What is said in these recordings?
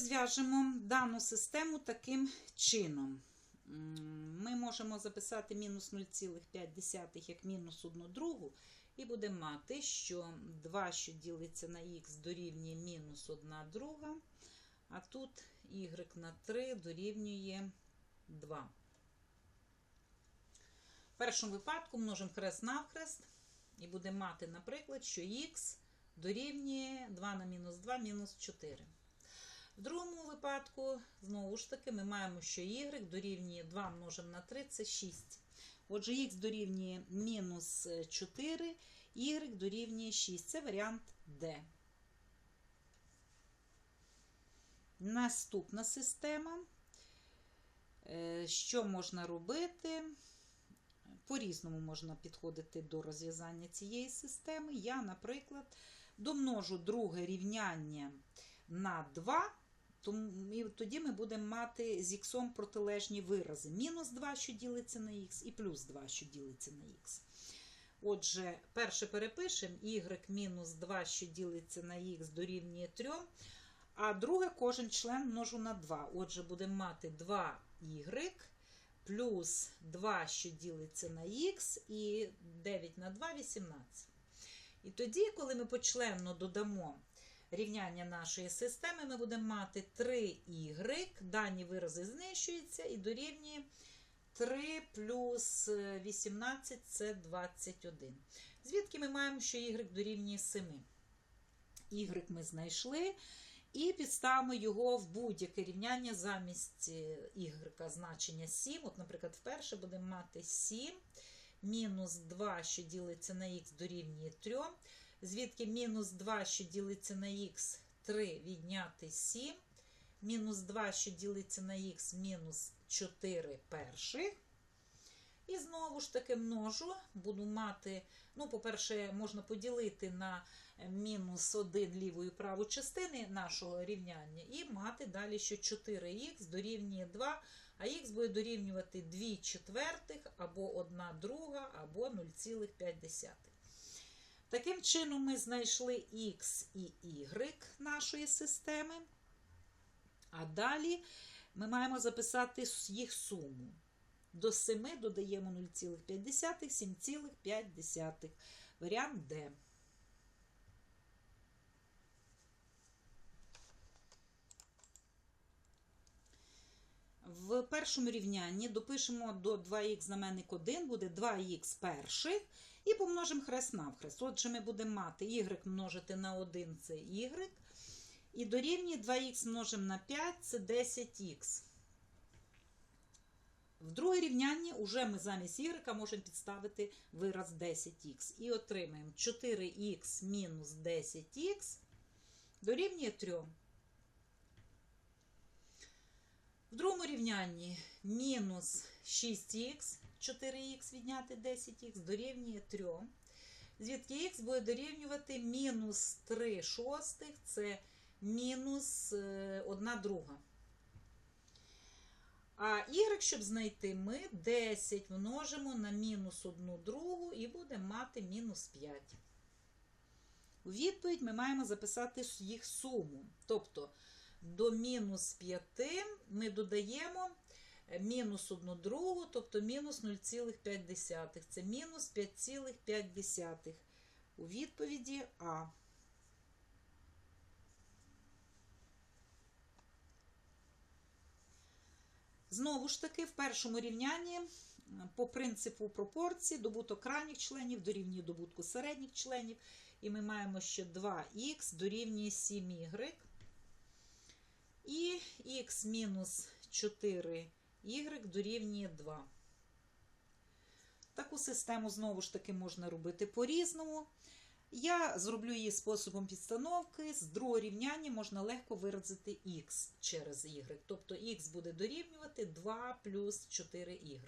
розв'яжемо дану систему таким чином. Ми можемо записати мінус 0,5 як мінус 1 другу, і будемо мати, що 2, що ділиться на х, дорівнює мінус 1 друга, а тут y на 3 дорівнює 2. В першому випадку множимо хрест навхрест і будемо мати, наприклад, що х дорівнює 2 на мінус 2 мінус 4. В другому випадку, знову ж таки, ми маємо, що y дорівнює 2 множимо на 3 це 6. Отже, х дорівнює мінус 4, y дорівнює 6. Це варіант D. Наступна система. Е, Що можна робити? По-різному можна підходити до розв'язання цієї системи. Я, наприклад, домножу друге рівняння на 2, тому, і тоді ми будемо мати з х протилежні вирази. Мінус 2, що ділиться на х, і плюс 2, що ділиться на х. Отже, перше перепишемо y мінус 2, що ділиться на х, дорівнює 3, а друге кожен член множу на 2. Отже, будемо мати 2y плюс 2, що ділиться на х, і 9 на 2 18. І тоді, коли ми почленно додамо рівняння нашої системи, ми будемо мати 3y, дані вирази знищуються і дорівнює 3 плюс 18 це 21. Звідки ми маємо, що y дорівнює 7. Y ми знайшли. І підставимо його в будь-яке рівняння замість y значення 7. От, наприклад, вперше будемо мати 7 мінус 2, що ділиться на х, дорівнює 3. Звідки мінус 2, що ділиться на х, 3 відняти 7. Мінус 2, що ділиться на х, мінус 4 перших. І знову ж таки множу, буду мати, ну, по-перше, можна поділити на мінус 1 ліву і праву частини нашого рівняння, і мати далі, що 4х дорівнює 2, а х буде дорівнювати 2 четвертих, або 1 друга, або 0,5. Таким чином, ми знайшли х і y нашої системи. А далі ми маємо записати їх суму. До 7 додаємо 0,5, 7,5. Варіант Д. В першому рівнянні допишемо до 2х знаменник 1, буде 2х перших, і помножимо хрест навхрест. Отже, ми будемо мати y множити на 1 це y, і дорівнює 2х множимо на 5 це 10х. В друге рівняння вже ми замість y можемо підставити вираз 10х. І отримаємо 4х мінус 10х дорівнює 3. В другому рівнянні мінус 6х, 4х відняти 10х дорівнює 3. Звідки х буде дорівнювати мінус 3 шостих, це мінус 1 друга. А y, щоб знайти, ми 10 множимо на мінус 1 другу і будемо мати мінус 5. У відповідь ми маємо записати їх суму. Тобто до мінус 5 ми додаємо мінус 1 другу, тобто мінус 0,5. Це мінус 5,5. У відповіді А. Знову ж таки, в першому рівнянні по принципу пропорції добуток крайніх членів дорівнює добутку середніх членів. І ми маємо, що 2х дорівнює 7y. І х мінус 4y дорівнює 2. Таку систему, знову ж таки, можна робити по-різному. Я зроблю її способом підстановки. З другого рівняння можна легко виразити х через y. Тобто х буде дорівнювати 2 плюс 4y.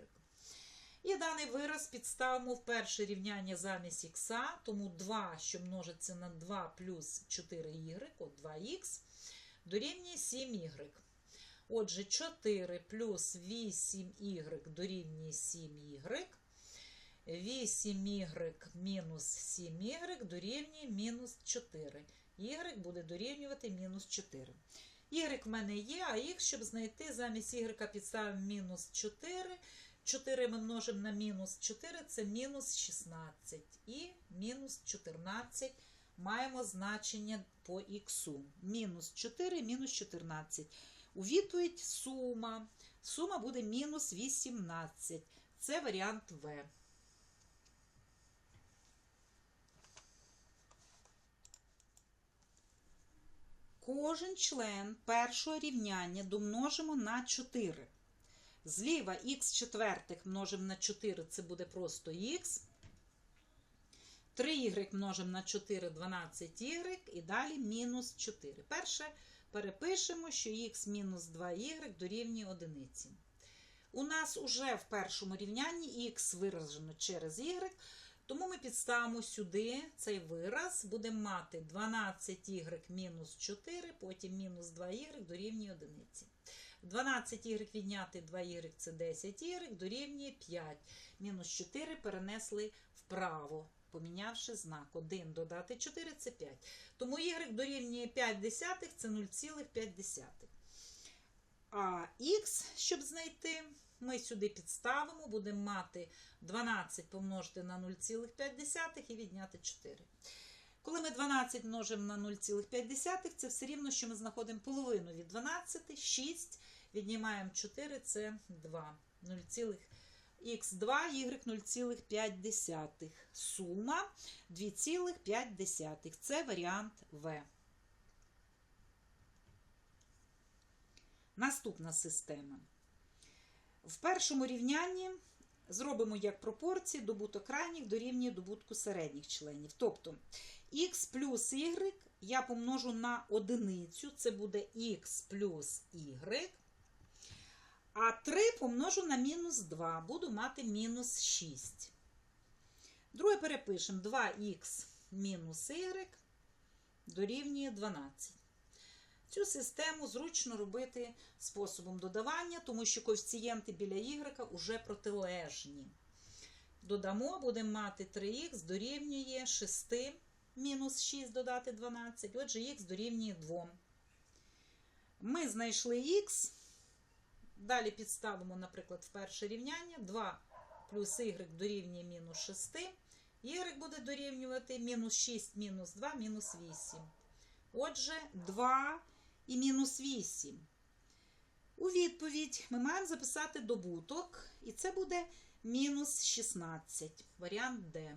І даний вираз підставимо в перше рівняння замість х, тому 2, що множиться на 2 плюс 4y, от 2х, дорівнює 7y. Отже, 4 плюс 8y дорівнює 7y. 8y мінус 7y дорівнює мінус 4. Y буде дорівнювати мінус 4. Y в мене є, а х, щоб знайти замість y підставимо мінус 4. 4 ми множимо на мінус 4, це мінус 16. І мінус 14 маємо значення по х. Мінус 4, мінус 14. У відповідь сума. Сума буде мінус 18. Це варіант В. Кожен член першого рівняння домножимо на 4. Зліва х четвертих множимо на 4, це буде просто х. 3y множимо на 4, 12y і далі мінус 4. Перше перепишемо, що х мінус 2y дорівнює 1. У нас уже в першому рівнянні х виражено через y, тому ми підставимо сюди цей вираз, будемо мати 12y мінус 4, потім мінус 2y дорівнює 1. 12y відняти 2y це 10y дорівнює 5. Мінус 4 перенесли вправо, помінявши знак. 1 додати 4 це 5. Тому y дорівнює 5 десятих це 0,5. А х, щоб знайти, ми сюди підставимо, будемо мати 12 помножити на 0,5 і відняти 4. Коли ми 12 множимо на 0,5, це все рівно, що ми знаходимо половину від 12, 6, віднімаємо 4, це 2. 0, х2, y 0,5. Сума 2,5. Це варіант В. Наступна система. В першому рівнянні зробимо як пропорції добуток крайніх дорівнює добутку середніх членів. Тобто х плюс y я помножу на одиницю, це буде х плюс y. А 3 помножу на мінус 2, буду мати мінус 6. Друге перепишемо 2х мінус y дорівнює 12. Цю систему зручно робити способом додавання, тому що коефіцієнти біля y вже протилежні. Додамо, будемо мати 3х дорівнює 6, мінус 6 додати 12. Отже, х дорівнює 2. Ми знайшли х. Далі підставимо, наприклад, в перше рівняння 2 плюс y дорівнює мінус 6. Y буде дорівнювати мінус 6, мінус 2, мінус 8. Отже, 2 і мінус 8. У відповідь ми маємо записати добуток, і це буде мінус 16. Варіант Д.